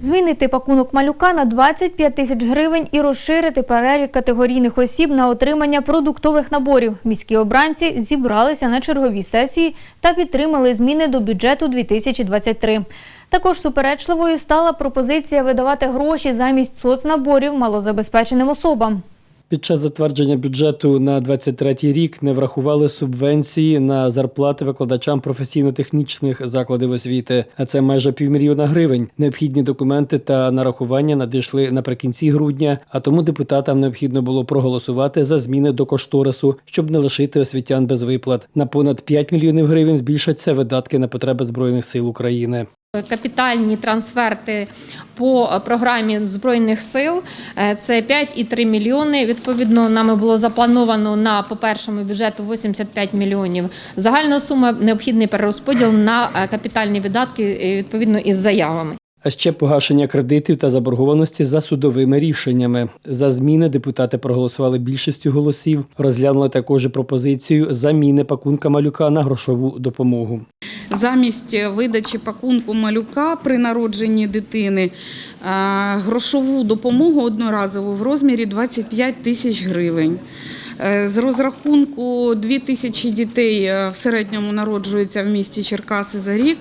Змінити пакунок малюка на 25 тисяч гривень і розширити перелік категорійних осіб на отримання продуктових наборів. Міські обранці зібралися на черговій сесії та підтримали зміни до бюджету 2023. Також суперечливою стала пропозиція видавати гроші замість соцнаборів малозабезпеченим особам. Під час затвердження бюджету на 23 рік не врахували субвенції на зарплати викладачам професійно-технічних закладів освіти, а це майже півмільйона гривень. Необхідні документи та нарахування надійшли наприкінці грудня, а тому депутатам необхідно було проголосувати за зміни до кошторису, щоб не лишити освітян без виплат. На понад 5 мільйонів гривень збільшаться видатки на потреби збройних сил України. Капітальні трансферти по програмі збройних сил е, це 5,3 мільйони. Відповідно, нами було заплановано на по першому бюджету 85 мільйонів. Загальна сума необхідний перерозподіл на е, капітальні видатки е, відповідно із заявами. А ще погашення кредитів та заборгованості за судовими рішеннями. За зміни депутати проголосували більшістю голосів. Розглянули також пропозицію заміни пакунка малюка на грошову допомогу. замість видачі пакунку малюка при народженні дитини е, грошову допомогу одноразову в розмірі 25 тисяч гривень. Е, З розрахунку 2 тисячі дітей е, в середньому народжується в місті Черкаси за рік.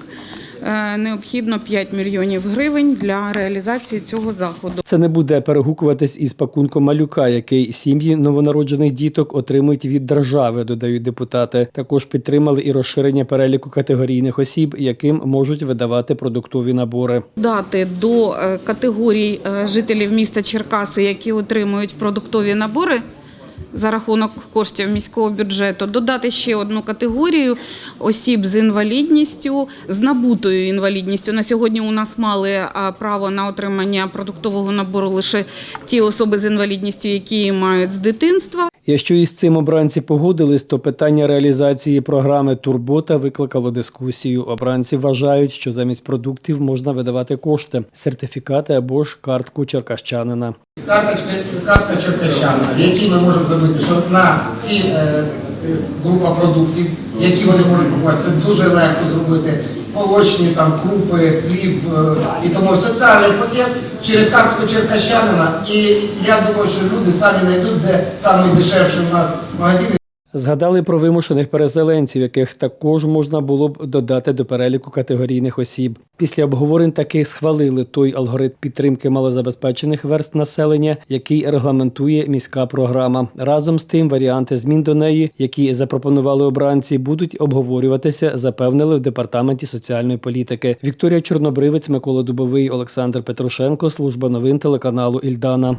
Е, Необхідно 5 мільйонів гривень для реалізації цього заходу. Це не буде перегукуватись із пакунком малюка, який сім'ї новонароджених діток отримують від держави, додають депутати. Також підтримали і розширення переліку категорійних осіб, яким можуть видавати продуктові набори. дати до е, категорій е, жителів міста Черкаси, які отримують продуктові набори за рахунок коштів міського бюджету, додати ще одну категорію осіб з інвалідністю, з набутою інвалідністю. На сьогодні у нас мали право на отримання продуктового набору лише ті особи з інвалідністю, які мають з дитинства. Якщо із цим обранці погодились, то питання реалізації програми Турбота викликало дискусію. Обранці вважають, що замість продуктів можна видавати кошти, сертифікати або ж картку черкащанина. Карточка, картка черкащана, які ми можемо зробити, що на ці е, е, група продуктів, які вони можуть купувати, це дуже легко зробити. Молочні, там, крупи, хліб е, і тому соціальний пакет через картку черкащанина. І я думаю, що люди самі знайдуть, де найдешевші у нас магазин, Згадали про вимушених переселенців, яких також можна було б додати до переліку категорійних осіб. Після обговорень таки схвалили той алгоритм підтримки малозабезпечених верст населення, який регламентує міська програма. Разом з тим, варіанти змін до неї, які запропонували обранці, будуть обговорюватися, запевнили в департаменті соціальної політики. Вікторія Чорнобривець, Микола Дубовий, Олександр Петрушенко, служба новин телеканалу Ільдана.